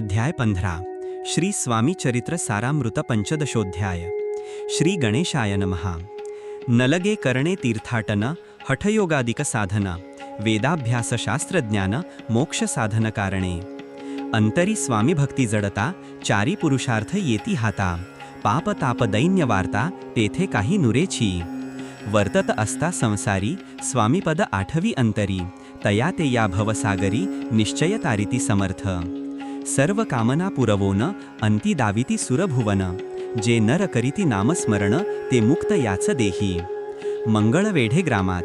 अध्याय पंधरा. श्री स्वामी चरित्र सारामृत पंचदशोध्याय. श्री गणेशाय नमहा नलगे करणे तीर्थाटन हठयोगादिक साधन वेदाभ्यास मोक्षसाधनकारणे मोक्ष साधन कारणे. अंतरी स्वामी भक्ती जडता चारी पुरुषार्थ येती हाता पाप ताप दैन्य वार्ता तेथे काही नुरेची वर्तत असता संसारी स्वामीपद आठवी अंतरी तया ते या भवसागरी निश्चय तारिती समर्थ. सर्व कामना पुरवोन अंती दाविती सुरभुवन जे नर करीती नामस्मरण ते मुक्त याच देही. मंगळवेढे ग्रामात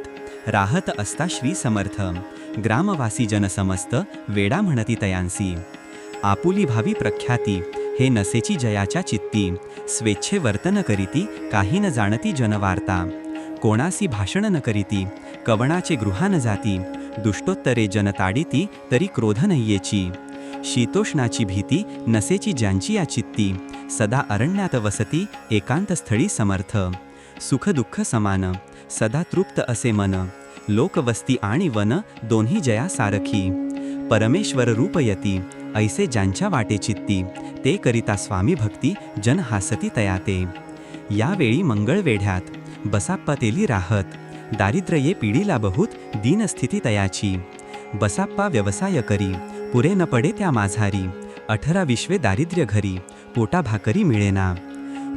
राहत असता श्री समर्थ ग्रामवासी जनसमस्त वेडा म्हणती तयांसी. आपुली भावी प्रख्याती हे नसेची जयाच्या चित्ती स्वेच्छे वर्तन करीती काही न जाणती जनवार्ता. कोणासी भाषण न करीती कवणाचे गृहान जाती दुष्टोत्तरे जनताडिती तरी क्रोध नय्येची. शीतोष्णाची भीती नसेची ज्यांची या चित्ती सदा अरण्यात वसती एकांतस्थळी समर्थ. सुखदुःख समान सदा तृप्त असे मन. लोकवस्ती आणि वन दोन्ही जया सारखी परमेश्वर रूपयती ऐसे ज्यांच्या वाटे चित्ती ते करिता स्वामी भक्ती जन हासती तयाते. यावेळी मंगळवेढ्यात बसाप्पा तेली राहत दारिद्र्ये पिढीला बहुत दीनस्थिती तयाची. बसाप्पा व्यवसाय करी पुरे न पडे त्या माझारी. अठरा विश्वे दारिद्र्य घरी पोटा भाकरी मिळेना.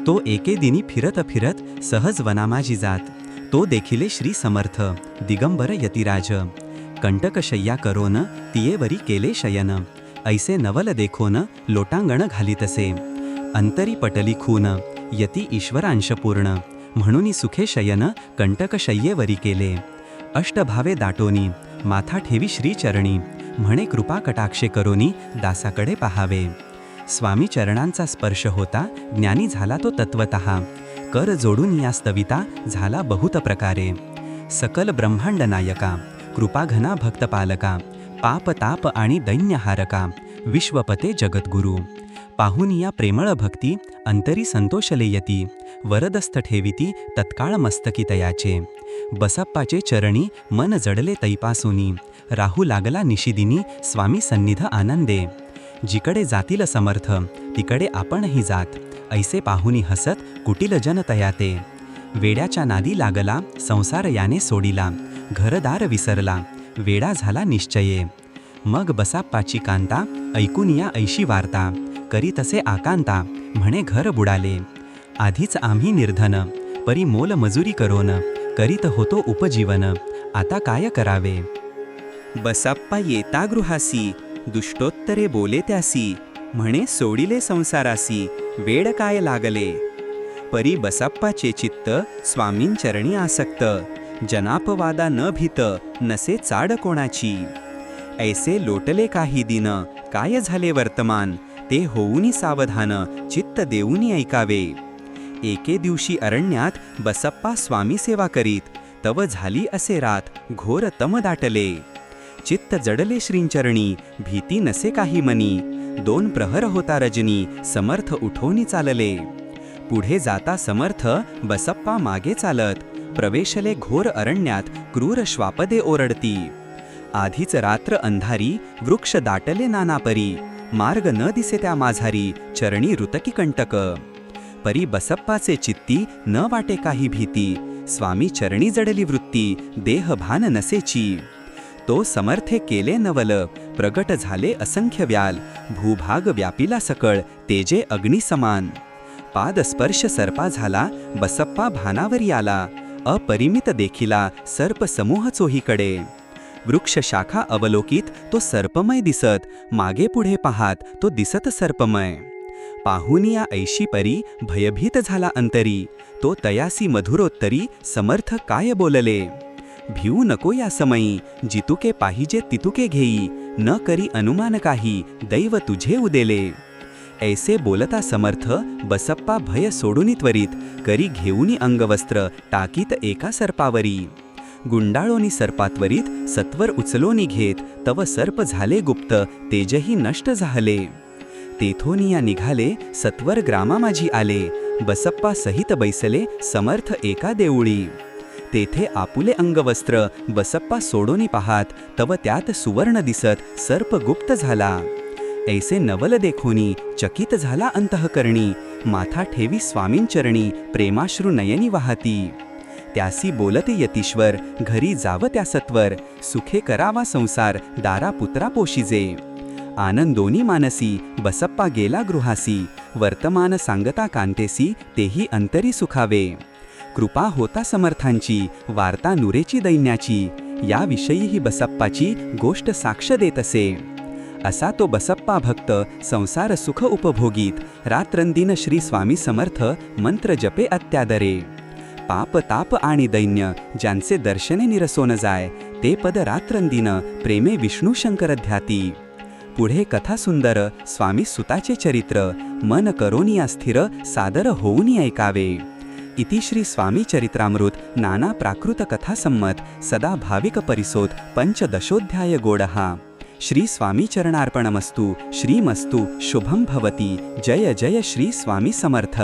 तो एके दिनी फिरत फिरत सहज वनामाजी जात. तो देखिले श्री समर्थ दिगंबर यतिराज. कंटकशय्या करोन तियेवरी केले शयन. ऐसे नवल देखोन लोटांगण घालितसे. अंतरी पटली खून यती ईश्वरांशपूर्ण म्हणून सुखे शयन कंटकशय्येवरी केले. अष्टभावे दाटोनी माथा ठेवी श्रीचरणी म्हणे कृपा कटाक्षे करोनी दासाकडे पाहावे. स्वामी चरणांचा स्पर्श होता ज्ञानी झाला तो तत्वत कर जोडून या स्तविता झाला बहुत प्रकारे. सकल ब्रह्मांड नायका कृपाघना भक्तपालका पाप ताप आणि दैन्यहारका विश्वपते जगद्गुरु. पाहून या प्रेमळ भक्ती अंतरी संतोषले यती वरदस्थ ठेविती तत्काळ मस्तकी तयाचे. बसप्पाचे चरणी मन जडले तैपासुनी. राहू लागला निशिदिनी स्वामी सन्निध आनंदे. जिकडे जातील समर्थ तिकडे आपणही जात. ऐसे पाहुनी हसत कुटील जन तयाते. वेड्याच्या नादी लागला संसार याने सोडिला. घरदार विसरला वेडा झाला निश्चये. मग बसाप्पाची कांता ऐकून या ऐशी वार्ता. करी तसे आकांता म्हणे घर बुडाले. आधीच आम्ही निर्धन परी मोल मजुरी करोन. करीत होतो उपजीवन. आता काय करावे? बसाप्पा येता गृहासी दुष्टोत्तरे बोले त्यासी म्हणे सोडिले संसारासी वेड काय लागले? परी बसाप्पाचे चित्त स्वामींचरणी आसक्त जनापवादा न भीत नसे चाड कोणाची? ऐसे लोटले काही दिन काय झाले वर्तमान ते होऊनी सावधान चित्त देऊनी ऐकावे. एके दिवशी अरण्यात बसप्पा स्वामी सेवा करीत. तव झाली असे रात घोर तम दाटले. चित्त जडले श्रींचरणी भीती नसे काही मनी. दोन प्रहर होता रजनी समर्थ उठोनी चालले. पुढे जाता समर्थ बसप्पा मागे चालत. प्रवेशले घोर अरण्यात क्रूर श्वापदे ओरडती. आधीच रात्र अंधारी वृक्ष दाटले नानापरी. मार्ग न दिसे त्या माझारी चरणी ऋतकी कंटक. परी बसप्पाचे चित्ती न वाटे काही भीती. स्वामी चरणी जडली वृत्ती देह भान नसेची. तो समर्थे केले नवल प्रगट झाले असंख्य व्याल भूभाग व्यापिला सकळ तेजे अग्निसमान पादस्पर्श सर्पा झाला बसप्पा भानावरी आला अपरिमित देखिला सर्प समूह चोहीकडे. वृक्ष शाखा अवलोकित तो सर्पमय दिसत मागे पुढे पाहात तो दिसत सर्पमय. पाहुनिया ऐशी परी भयभीत झाला अंतरी. तो तयासी मधुरोत्तरी समर्थ काय बोलले? भिऊ नको या समयी जितुके पाहिजे तितुके घेई न करी अनुमान काही दैव तुझे उदेले. ऐसे बोलता समर्थ बसप्पा भय सोडूनी त्वरित करी घेऊनी अंगवस्त्र टाकीत एका सर्पावरी. गुंडाळोनी सर्पात्वरित सत्वर उचलोनी घेत तव सर्प झाले गुप्त तेजही नष्ट झाले. तेथोनिया निघाले सत्वर ग्रामा माझी आले. बसप्पा सहित बैसले समर्थ एका देऊळी. तेथे आपुले अंगवस्त्र बसप्पा सोडोनी पाहात तव त्यात सुवर्ण दिसत सर्प गुप्त झाला. ऐसे नवल देखोनी चकित झाला अंतःकरणी माथा ठेवी स्वामींचरणी प्रेमाश्रू नयनी वाहती. त्यासी बोलते यतीश्वर घरी जाव त्या सत्वर सुखे करावा संसार दारा पुत्रा पोशिजे आनंदोनी मानसी बसप्पा गेला गृहासी वर्तमान सांगता कांतेसी तेही अंतरी सुखावे. कृपा होता समर्थांची वार्ता नुरेची दैन्याची याविषयी ही बसप्पाची गोष्ट साक्ष देत असे. असा तो बसप्पा भक्त संसार सुख उपभोगीत रात्रंदिन श्री स्वामी समर्थ मंत्र जपे अत्यादरे. पाप ताप आणि दैन्य ज्यांचे दर्शने निरसोन जाय ते पद रात्रंदिन प्रेमे विष्णू शंकर ध्याती. पुढे कथा सुंदर स्वामी सुताचे चरित्र मन करोनिया स्थिर सादर होऊन ऐकावे. इति श्री स्वामी चरित्रामृत नाना प्राकृत कथा संमत सदा भाविक परिसोत पंचदशोध्याय गोडहा. श्री स्वामी चरणार्पणमस्तु श्रीमस्तु शुभम भवती. जय जय श्री स्वामी समर्थ.